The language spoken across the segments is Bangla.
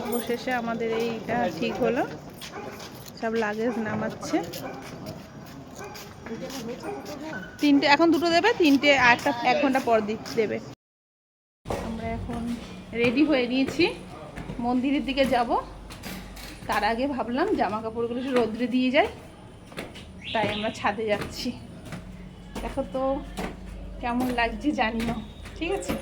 অবশেষে আমাদের এইটা ঠিক হলো। সব লাগেজ নামাচ্ছে। তিনটে, এখন দুটো দেবে? তিনটে একটা এক ঘণ্টা পর দেবে। আমরা এখন রেডি হয়ে নিয়েছি। মন্দিরের দিকে যাব। তার আগে ভাবলাম জামা কাপড়গুলো রোদ্রে দিয়ে যাই। তাই আমরা ছাদে যাচ্ছি। দেখো তো, কেমন লাগছে জানি না ঠিক আছে?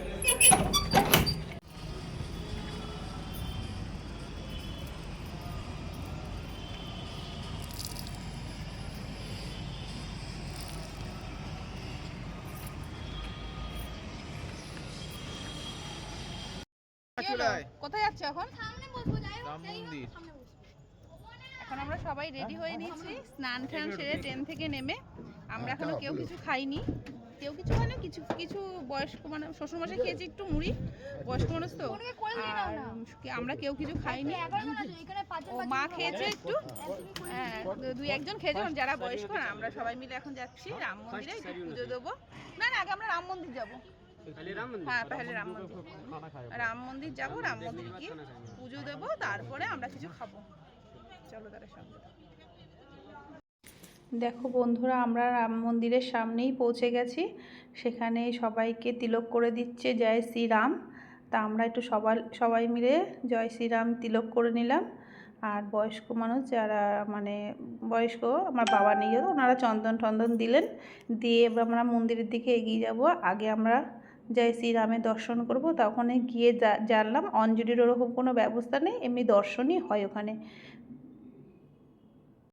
কোথায়? যাচ্ছ এখন? মন্দির। এখন আমরা সবাই রেডি হয়ে নিয়েছি। স্নান টান সেরে ট্রেন থেকে নেমে। আমরা এখনও কেউ কিছু খাইনি। কেউ কিছু মানে কিছু কিছু বয়স্ক মানে শ্বশুরমশাই খেয়েছি একটু মুড়ি বয়স্ক মানুষ তো। আর আমরা কেউ কিছু খাইনি। মা খেয়েছে একটু? হ্যাঁ দুই একজন খেয়েছে যারা বয়স্ক আমরা সবাই মিলে এখন যাচ্ছি রাম মন্দিরে একটু পুজো দেবো। না না আগে আমরা রাম মন্দির যাব। হ্যাঁ তাহলে রাম মন্দির মন্দির যাব, রাম মন্দির গিয়ে পুজো দেবো, তারপরে আমরা কিছু খাব। চলো তার সঙ্গে দেখো বন্ধুরা, আমরা রাম মন্দিরের সামনেই পৌঁছে গেছি। সেখানে সবাইকে তিলক করে দিচ্ছে, জয় শ্রীরাম। তা আমরা একটু সবাই সবাই মিলে জয় শ্রীরাম তিলক করে নিলাম। আর বয়স্ক মানুষ যারা মানে বয়স্ক, আমার বাবা নিয়ে ওনারা চন্দন টন্দন দিলেন। দিয়ে এবার আমরা মন্দিরের দিকে এগিয়ে যাব। আগে আমরা জয় শ্রীরামের দর্শন করব, তখনই গিয়ে জানলাম অঞ্জলির ওরকম কোনো ব্যবস্থা নেই, এমনি দর্শনই হয় ওখানে।